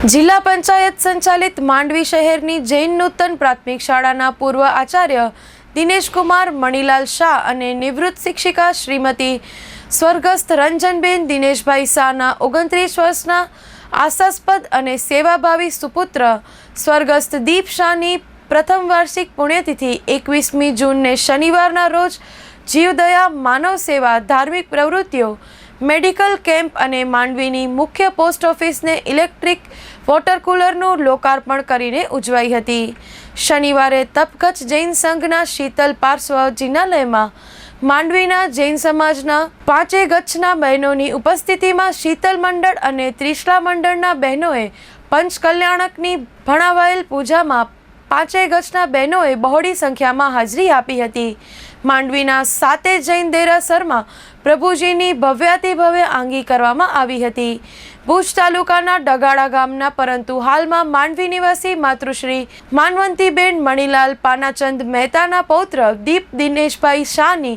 જિલ્લા પંચાયત સંચાલિત માંડવી શહેરની જૈન નૂતન પ્રાથમિક શાળાના પૂર્વ આચાર્ય દિનેશકુમાર મણીલાલ શાહ અને નિવૃત્ત શિક્ષિકા શ્રીમતી સ્વર્ગસ્થ રંજનબેન, દિનેશભાઈ શાહના ઓગણત્રીસ વર્ષના આશાસ્પદ અને સેવાભાવી સુપુત્ર સ્વર્ગસ્થ દીપ શાહની પ્રથમ વાર્ષિક પુણ્યતિથિ એકવીસમી જૂનને શનિવારના રોજ જીવદયા માનવ સેવા ધાર્મિક પ્રવૃત્તિઓ મેડિકલ કેમ્પ અને માંડવીની મુખ્ય પોસ્ટ ઓફિસને ઇલેક્ટ્રિક વોટર કુલરનું લોકાર્પણ કરીને ઉજવાઈ હતી. શનિવારે તપકચ્છ જૈન સંઘના શીતલ પાર્શ્વ જિનાલયમાં માંડવીના જૈન સમાજના પાંચે ગચ્છના બહેનોની ઉપસ્થિતિમાં શીતલ મંડળ અને ત્રિશલા મંડળના બહેનોએ પંચકલ્યાણકની ભણાવાયેલ પૂજામાં પાંચેય ગચ્છના બહેનોએ બહોળી સંખ્યામાં હાજરી આપી હતી. માંડવીના સાતે જૈન દેરાસરમાં પ્રભુજીની ભવ્યાતિ ભવ્ય આંગી કરવામાં આવી હતી. ભુજ તાલુકાના ડગાડા ગામના, પરંતુ હાલમાં માંડવી નિવાસી માતૃશ્રી માનવંતીબેન મણીલાલ પાનાચંદ મહેતાના પૌત્ર દીપ દિનેશભાઈ શાહની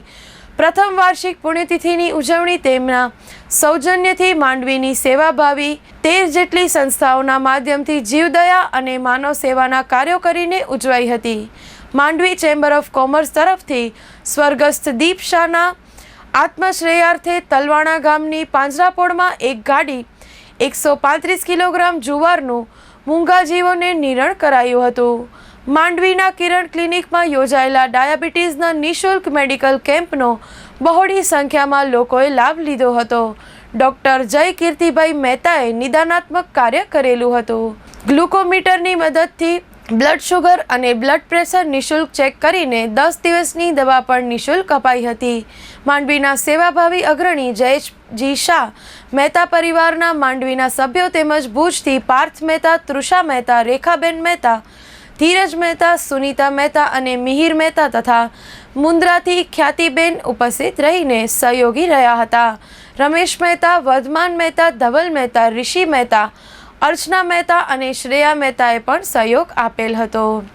પ્રથમ વાર્ષિક પુણ્યતિથિની ઉજવણી તેમના સૌજન્યથી માંડવીની સેવાભાવી તેર જેટલી સંસ્થાઓના માધ્યમથી જીવદયા અને માનવ સેવાના કાર્યો કરીને ઉજવાઈ હતી. માંડવી ચેમ્બર ઓફ કોમર્સ તરફથી સ્વર્ગસ્થ દીપ શાહના આત્મશ્રેયાર્થે તલવાણા ગામની પાંજરાપોળમાં એક ગાડી એકસો પાંત્રીસ કિલોગ્રામ જુવારનું મૂંગાજીવોને નિરણ કરાયું હતું. માંડવીના કિરણ ક્લિનિકમાં યોજાયેલા ડાયાબિટીસના નિઃશુલ્ક મેડિકલ કેમ્પનો બહોળી સંખ્યામાં લોકોએ લાભ લીધો હતો. ડૉક્ટર જય કીર્તિભાઈ મહેતાએ નિદાનાત્મક કાર્ય કરેલું હતું. ગ્લુકોમીટરની મદદથી બ્લડ શુગર અને બ્લડ પ્રેશર નિઃશુલ્ક ચેક કરીને દસ દિવસની દવા પણ નિઃશુલ્ક અપાઈ હતી. માંડવીના સેવાભાવી અગ્રણી જયેશજી શાહ, મહેતા પરિવારના માંડવીના સભ્યો તેમજ ભુજથી પાર્થ મહેતા, તૃષા મહેતા, રેખાબેન મહેતા, ધીરજ મહેતા, સુનીતા મહેતા અને મિહિર મહેતા તથા મુન્દ્રાથી ખ્યાતિબેન ઉપસ્થિત રહીને સહયોગી રહ્યા હતા. રમેશ મહેતા, વર્ધમાન મહેતા, ધવલ મહેતા, ઋષિ મહેતા અર્ચના મહેતા અને શ્રેયા મહેતાએ પણ સહયોગ આપેલ હતો.